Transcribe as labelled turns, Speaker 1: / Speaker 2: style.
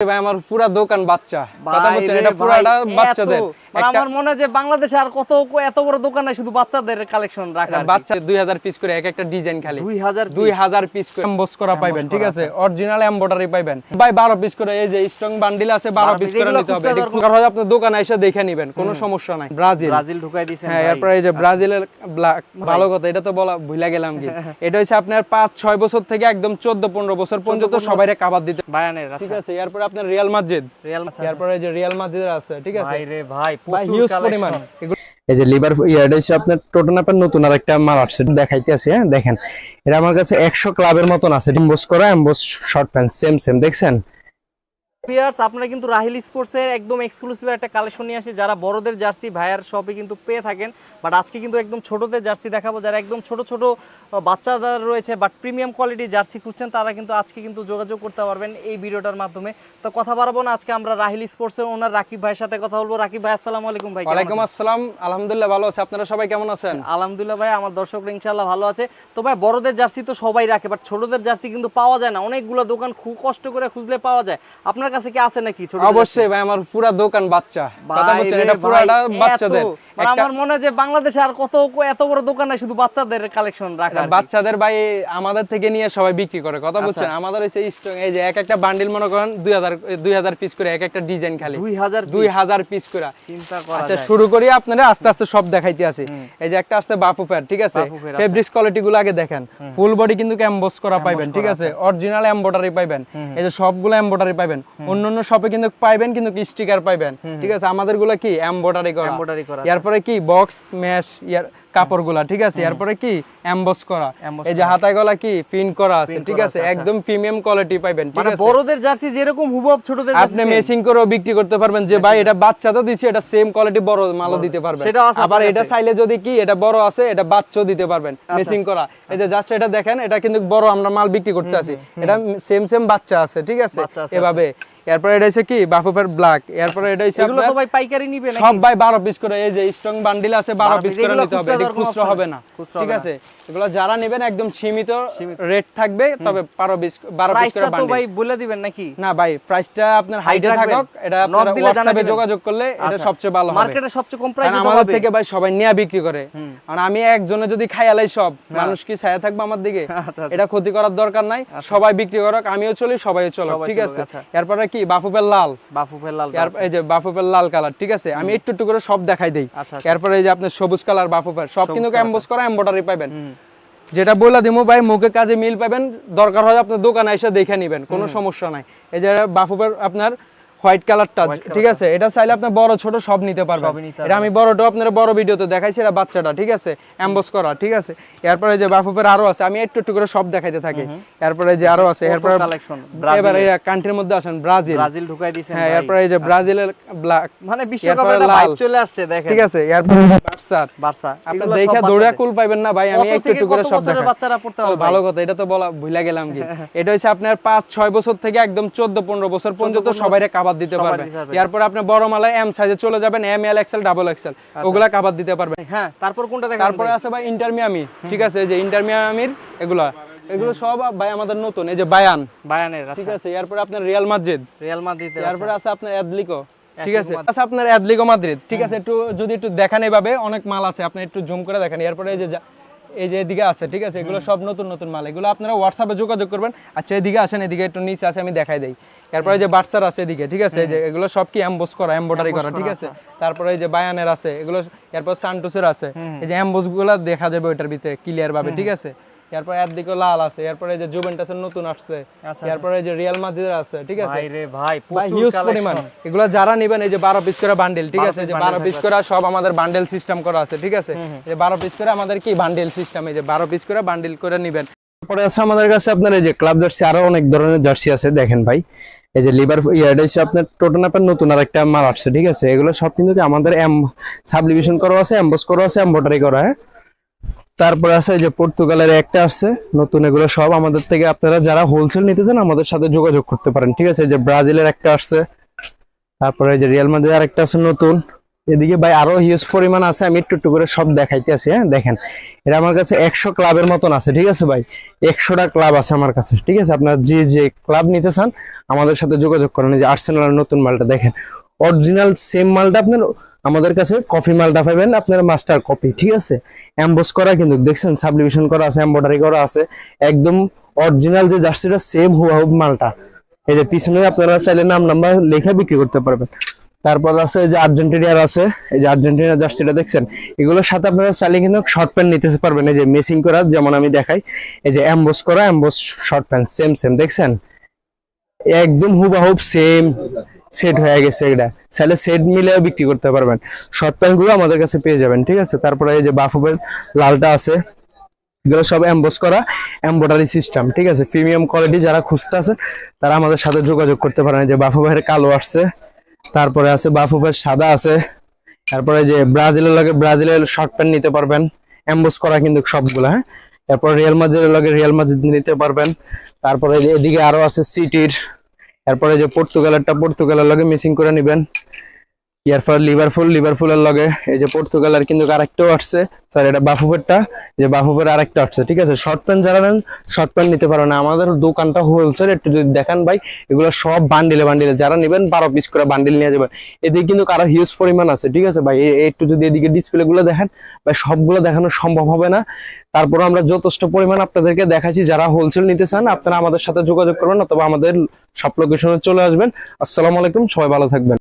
Speaker 1: ভাই আমার পুরা দোকান বাচ্চা। কথা বলছেন এটা পুরাটা বাচ্চাদের।
Speaker 2: আমার মনে হয় যে বাংলাদেশে আর কত এত বড় দোকান নাই শুধু বাচ্চাদের কালেকশন রাখা
Speaker 1: বাচ্চা দুই হাজার পিস করে এক একটা ডিজাইন খালি।
Speaker 2: 2000
Speaker 1: দুই হাজার পিস করে। এমবোস করা পাইবেন ঠিক আছে? অরিজিনাল এমব্রয়ডারি ভাই বারো পিস করে এই যে স্ট্রং বান্ডিল আছে বারো
Speaker 2: 12
Speaker 1: পিস করে নিতে হবে।
Speaker 2: খুচরা
Speaker 1: এটা
Speaker 2: দরকার-
Speaker 1: হয় আপনার দোকানে এসে দেখে নিবেন কোনো সমস্যা নাই। ব্রাজিল।
Speaker 2: ব্রাজিল ঢুকাই দিয়েছেন
Speaker 1: হ্যাঁ। এরপরে এই যে ব্রাজিলের ব্ল্যাক ভালো কথা এটা তো বলা ভুলে গেলাম কি? এটা হচ্ছে আপনার পাঁচ ছয় বছর থেকে একদম চোদ্দ পনেরো বছর পর্যন্ত সবাই কাবার দিতে
Speaker 2: বায়ানের
Speaker 1: ঠিক
Speaker 2: আচ্ছা।
Speaker 1: আছে এরপরে আপনার রিয়াল মাদ্রিদ
Speaker 2: রিয়াল
Speaker 1: এরপরে এই যে রিয়াল মাদ্রিদ আছে ঠিক আছে?
Speaker 2: ভাই রে ভাই
Speaker 1: ভাই
Speaker 2: প্রচুর
Speaker 1: হিউজ পরিমাণ। এই যে লিভার ইয়ারটা হচ্ছে আপনার টোটোনাপের নতুন আর একটা মাল আসছে দেখাইতে আছে হ্যাঁ? দেখেন এটা আমার কাছে একশো ক্লাবের মতন আছে। ডিম্বোস করা emboss short pant same same দেখছেন?
Speaker 2: ভিউয়ার্স আপনারা কিন্তু রাহিল স্পোর্টস এর একদম এক্সক্লুসিভ একটা কালেকশন নিয়ে আসি। যারা বড়দের জার্সি ভাইয়ার শপে কিন্তু পেয়ে থাকেন। বাট আজকে কিন্তু একদম ছোটদের জার্সি দেখাবো। যারা একদম ছোট ছোট বাচ্চাদের রয়েছে বাট প্রিমিয়াম কোয়ালিটি জার্সি খুঁজছেন তারা কিন্তু আজকে কিন্তু যোগাযোগ করতে পারবেন এই ভিডিওটার মাধ্যমে। তো কথা বাড়াবো না আজকে আমরা রাহিল স্পোর্টস এর ওনার রাকিব ভাইয়ের সাথে কথা বলব। রাকিব ভাই আসসালামু আলাইকুম ভাই
Speaker 1: ওয়ালাইকুম আসসালাম। আলহামদুলিল্লাহ ভালো আছে। আপনারা সবাই কেমন আছেন?
Speaker 2: আলহামদুলিল্লাহ ভাই আমার দর্শকরা ইনশাআল্লাহ ভালো আছে। তো ভাই বড়দের জার্সি তো সবাই রাখে বাট ছোটদের জার্সি কিন্তু পাওয়া যায় না। অনেকগুলো দোকান খুব কষ্ট করে খুঁজলে পাওয়া যায়। আপনার কাছে কি আছে নাকি ছোট
Speaker 1: অবশ্যই ভাই আমার পুরা দোকান বাচ্চা। কথা বলছেন এটা পুরাটা বাচ্চাদের।
Speaker 2: মানে আমার মনে হয় যে বাংলাদেশে আর কত এত বড় দোকান নাই শুধু বাচ্চাদের কালেকশন রাখা
Speaker 1: বাচ্চাদের ভাই আমাদের থেকে নিয়ে সবাই বিক্রি করে। কথা বলছেন আমাদের হচ্ছে স্টক এই যে এক একটা বান্ডিল মনে করেন দুই হাজার দুই হাজার পিস করে এক একটা ডিজাইন খালি।
Speaker 2: দুই হাজার
Speaker 1: দুই হাজার পিস করে।
Speaker 2: চিন্তা করা
Speaker 1: আচ্ছা শুরু করি আপনারা আস্তে আস্তে সব দেখাইতে আছে। এই যে একটা আছে আসছে বাফুফের ঠিক আছে? ফেব্রিক্স কোয়ালিটি গুলো আগে দেখেন। ফুল বডি কিন্তু এমবোস করা পাইবেন ঠিক আছে? অরিজিনাল এমব্রয়ডারি পাইবেন। এই যে সবগুলো এমব্রয়ডারি পাইবেন। অন্য অন্য শপে কিন্তু পাইবেন কিন্তু স্টিকার পাইবেন। ঠিক আছে? আমাদেরগুলো কি? এমব্রয়ডারি করা।
Speaker 2: Embroidery করা
Speaker 1: এরপরে কি? বক্স ম্যাশ ইয়ার কাপড়গুলা ঠিক আছে? এরপরে কি? এমবোস করা। এই যে হাতায় গলা কি? প্রিন্ট করা আছে ঠিক আছে?
Speaker 2: আচ্ছা।
Speaker 1: একদম প্রিমিয়াম কোয়ালিটি পাইবেন ঠিক
Speaker 2: মানে
Speaker 1: আছে?
Speaker 2: বড়দের জার্সি যেরকম হুবহু ছোটদের
Speaker 1: আপনি মেসিং করেও বিক্রি করতে পারবেন যে ভাই এটা বাচ্চা তো দিছি এটা সেম কোয়ালিটি বড় মালও দিতে পারবেন।
Speaker 2: সেটাও আছে
Speaker 1: আবার এটা? চাইলে যদি কি এটা বড় আছে এটা বাচ্চাও দিতে পারবেন মেসিং করা। এই যে জাস্ট এটা দেখেন এটা কিন্তু বড় আমরা মাল বিক্রি করতে আছি এটা সেম সেম বাচ্চা আছে ঠিক আছে, এভাবে। এরপর এটা হচ্ছে কি? বাফুফের ব্ল্যাক এরপর এটা হচ্ছে
Speaker 2: এগুলো তো ভাই পাইকারি নিবে নাকি?
Speaker 1: সব ভাই বারো পিস করে এই যে স্ট্রং বান্ডিল আছে
Speaker 2: 12
Speaker 1: পিস করে নিতে হবে। এটা খুচরা হবে না। ঠিক আছে? এগুলো যারা নেবেন একদম সীমিত রেট থাকবে তবে বারো পিস বারো পিস করে
Speaker 2: প্রাইসটা তো
Speaker 1: বান্ডিল
Speaker 2: ভাই বলে দিবেন নাকি?
Speaker 1: না ভাই প্রাইসটা আপনার হাইটে? থাকুক এটা আপনারা
Speaker 2: জানাই
Speaker 1: হোয়াটসঅ্যাপে যোগাযোগ করলে এটা
Speaker 2: আচ্ছা।
Speaker 1: সবচেয়ে ভালো হবে।
Speaker 2: মার্কেটে সবচেয়ে কম প্রাইসে
Speaker 1: আমাদের থেকে ভাই সবাই নিয়ে বিক্রি করে। কারণ আমি একজনে যদি খাইয়ালাই সব মানুষ কি ছায়া থাকবে আমার দিকে?
Speaker 2: আচ্ছা,
Speaker 1: এটা ক্ষতি করার দরকার নাই। সবাই বিক্রি করুক আমিও চলি সবাই চলো ঠিক আছে?
Speaker 2: আচ্ছা।
Speaker 1: এরপরে কি বাফুফের লাল।
Speaker 2: বাফুফের
Speaker 1: লাল এই যে বাফুফের লাল কালার ঠিক আছে? আমি একটু একটু করে সব দেখাই দেই।
Speaker 2: আচ্ছা, আচ্ছা,
Speaker 1: এরপরে এই যে আপনার সবুজ কালার বাফুফের সব কিন্তু এমবোস করা এমব্রয়ডারি পাবেন যেটা বলে দিমু ভাই মুখে কাজে মিল পাবেন দরকার হয় আপনার দোকানে এসে দেখে নেবেন কোনো সমস্যা নাই। এই যে বাফুফের আপনার হোয়াইট কালারটা ঠিক আছে? এটা চাইলে আপনি বড় ছোট সব নিতে পারবেন। এটা আমি বড়টা আপনার বড় ভিডিওতে দেখাইছি এটা বাচ্চাটা ঠিক আছে? এমবোস করা ঠিক আছে? এরপরে যে বাফুফের আরও আছে আমি একটু একটু করে সব দেখাইতে থাকি। এরপরে যে আরও আছে এরপরে
Speaker 2: কালেকশন
Speaker 1: এবারে কান্ট্রির মধ্যে আসেন ব্রাজিল
Speaker 2: ব্রাজিল ঢুকাই দিয়েছেন
Speaker 1: হ্যাঁ। এরপরে এই যে ব্রাজিলের ব্ল্যাক
Speaker 2: মানে বিশ্বকাপে
Speaker 1: লাল।
Speaker 2: চলে আসছে দেখেন।
Speaker 1: ঠিক আছে এরপরে বার্সার
Speaker 2: বার্সা
Speaker 1: আপনি দেখে দৌড়া কুল পাইবেন না ভাই আমি একটু একটু করে সব দেখাই।
Speaker 2: বাচ্চারা পড়তে পারবে
Speaker 1: ভালো কথা এটা তো বলা ভুলে গেলাম কি। এটা হচ্ছে আপনার পাঁচ ছয় বছর থেকে একদম চোদ্দ পনেরো বছর পর্যন্ত সবাই কাবার দিতে
Speaker 2: সবাই
Speaker 1: পারবে। এরপর আপনি বড় মালায় এম সাইজে চলে যাবেন M L XL double XL ওগুলা কাবার দিতে পারবেন
Speaker 2: হ্যাঁ তারপর কোনটা দেখেন
Speaker 1: তারপরে আছে ভাই ইন্টারমিয়ামি ঠিক আছে? এই যে ইন্টারমিয়ামির এগুলা। এগুলো সব ভাই আমাদের নতুন। এই যে বায়ান
Speaker 2: বায়ানের
Speaker 1: ঠিক
Speaker 2: আচ্ছা।
Speaker 1: আছে? এরপরে আপনার রিয়াল মাদ্রিদ
Speaker 2: রিয়াল মাদ্রিদ
Speaker 1: তারপরে আছে আপনার অ্যাডলিকো ঠিক আছে? আচ্ছা আপনার অ্যাডলিকো মাদ্রিদ ঠিক আছে? একটু যদি একটু দেখান এভাবে অনেক মাল আছে। আপনি একটু জুম করে দেখেন। এরপরে এই যা- এই যে এদিকে আছে ঠিক আছে? এগুলো সব নতুন নতুন মাল। এগুলো আপনারা হোয়াটসঅ্যাপে যোগাযোগ করবেন। আচ্ছা এদিকে আসেন এদিকে একটু নিচে আছে আমি দেখাই দেই। এরপরে এই যে বাটসার আছে এদিকে ঠিক আছে? এই যে এগুলো সব কি এম্বোস করা এমব্রয়ডারি করা ঠিক আছে? তারপরে এই যে বায়ানের আছে এগুলো এরপর সান্টোসের আছে। এই যে এম্বোসগুলো দেখা যাবে ওইটার ভিতরে ক্লিয়ার ভাবে ঠিক আছে? এরপর একদিকে লাল আছে এরপরে যে জুভেন্টাসের নতুন আসছে
Speaker 2: আচ্ছা,
Speaker 1: এরপরে যে রিয়াল মাদ্রিদের আছে ঠিক আছে?
Speaker 2: ভাই রে ভাই
Speaker 1: ভাই
Speaker 2: প্রচুর
Speaker 1: হিউজ পরিমাণ। এগুলো যারা নেবেন এই যে বারো পিস করে বান্ডেল ঠিক আছে? যে
Speaker 2: bundle
Speaker 1: বারো পিস করে সব আমাদের বান্ডেল সিস্টেম করা আছে ঠিক আছে? এই যে বারো পিস করে আমাদের কি বান্ডেল সিস্টেম এই যে বারো পিস করে বান্ডেল করে নেবেন। তারপরে আছে আমাদের কাছে আপনার এই যে ক্লাব জার্সি আরও অনেক ধরনের জার্সি আছে দেখেন ভাই। এই যে লিভার ইয়ারটা হচ্ছে আপনার টোটোনাপের নতুন আর একটা মাল আসছে ঠিক আছে? এগুলো সব কিন্তু আমাদের এম সাবলিভিশন করা আছে এমবোস করা আছে এমব্রয়ডারি করা হ্যাঁ? তারপরে আছে যে পর্তুগালের একটা আছে, নতুন এগুলো সব আমাদের থেকে আপনারা যারা হোলসেল নিতে চান আমাদের সাথে যোগাযোগ করতে পারেন, ঠিক আছে? যে ব্রাজিলের একটা আসছে তারপরে যে রিয়াল মাদ্রিদ আরেকটা আছে নতুন। এদিকে ভাই আরও হিউজ পরিমাণ আছে, আমি একটু একটু করে সব দেখাইতে আছি হ্যাঁ? দেখেন এটা আমার কাছে একশো ক্লাবের মতন আছে, ঠিক আছে ভাই? একশোটা ক্লাব আছে আমার কাছে, ঠিক আছে? আপনার যে যে ক্লাব নিতে চান আমাদের সাথে যোগাযোগ করেন, এই যে আর্সেনালের নতুন মালটা দেখেন। অরিজিনাল সেম মালটা আপনার আমাদের কাছে কফি মালটা পাবেন আপনার মাস্টার কপি ঠিক আছে? এমবোস করা কিন্তু দেখছেন সাবলিভিশন করা আছে এমব্রয়ডারি করা আছে, একদম অরিজিনাল যে জার্সিটা সেম হুবহু মালটা। এই যে পিছনে আপনারা চাইলে নাম নাম্বার লেখা বিক্রি করতে পারবেন। তারপর আছে যে আর্জেন্টিনার আছে, এই যে আর্জেন্টিনা জার্সিটা দেখছেন? এগুলোর সাথে আপনারা চাইলে কিন্তু শর্ট প্যান্ট নিতে পারবেন। এই যে মেসিং করা, যেমন আমি দেখাই, এই যে এমবোস করা emboss short pant same same দেখছেন? একদম হুবাহুব সেম সেট হয়ে গেছে এটা চাইলে সেট মিলেও বিক্রি করতে পারবেন। শর্ট প্যান্টগুলো আমাদের কাছে পেয়ে যাবেন, ঠিক আছে? তারপরে এই যে বাফুবের লালটা আছে। এগুলো সব এমবোস করা এমব্রয়ডারি সিস্টেম ঠিক আছে? প্রিমিয়াম কোয়ালিটি যারা খুঁজতে আছে, তারা আমাদের সাথে যোগাযোগ করতে পারেন। যে বাফুবের কালো আসছে। তারপরে আছে বাফুবের সাদা আছে। তারপরে যে ব্রাজিলের লাগে ব্রাজিলের শর্ট প্যান্ট নিতে পারবেন। এমবোস করা কিন্তু সবগুলো হ্যাঁ? তারপর রিয়াল মাদ্রিদের লাগে রিয়াল মাদ্রিদ নিতে পারবেন। তারপরে এদিকে আরও আছে সিটির তারপরে যে পর্তুগালেরটা পর্তুগালের লগে মিসিং করে নিবেন। এরপর লিভারপুল লিভারপুলের লগে এই যে পর্তুগালের কিন্তু আরেকটাও আসছে। সরি এটা বাফুফেরটা যে বাফুফের আরেকটা আসছে, ঠিক আছে? শর্ট প্যান্ট যারা নেন শর্ট প্যান্ট নিতে পারো না। আমাদের দোকানটা হোলসেল একটু যদি দেখান ভাই, এগুলো সব বান্ডিলে বান্ডিলে যারা নেবেন, বারো পিস করে বান্ডিল নিয়ে যাবেন। এদিকে কিন্তু কারও হিউজ পরিমাণ আছে, ঠিক আছে ভাই? একটু যদি এদিকে ডিসপ্লে গুলো দেখেন, ভাই, সবগুলো দেখানো সম্ভব হবে না। তারপর আমরা যথেষ্ট পরিমাণ আপনাদেরকে দেখাচ্ছি, যারা হোলসেল নিতে চান, আপনারা আমাদের সাথে যোগাযোগ করবেন অথবা আমাদের সব লোকেশনে চলে আসবেন। আসসালামু আলাইকুম, সবাই ভালো থাকবেন।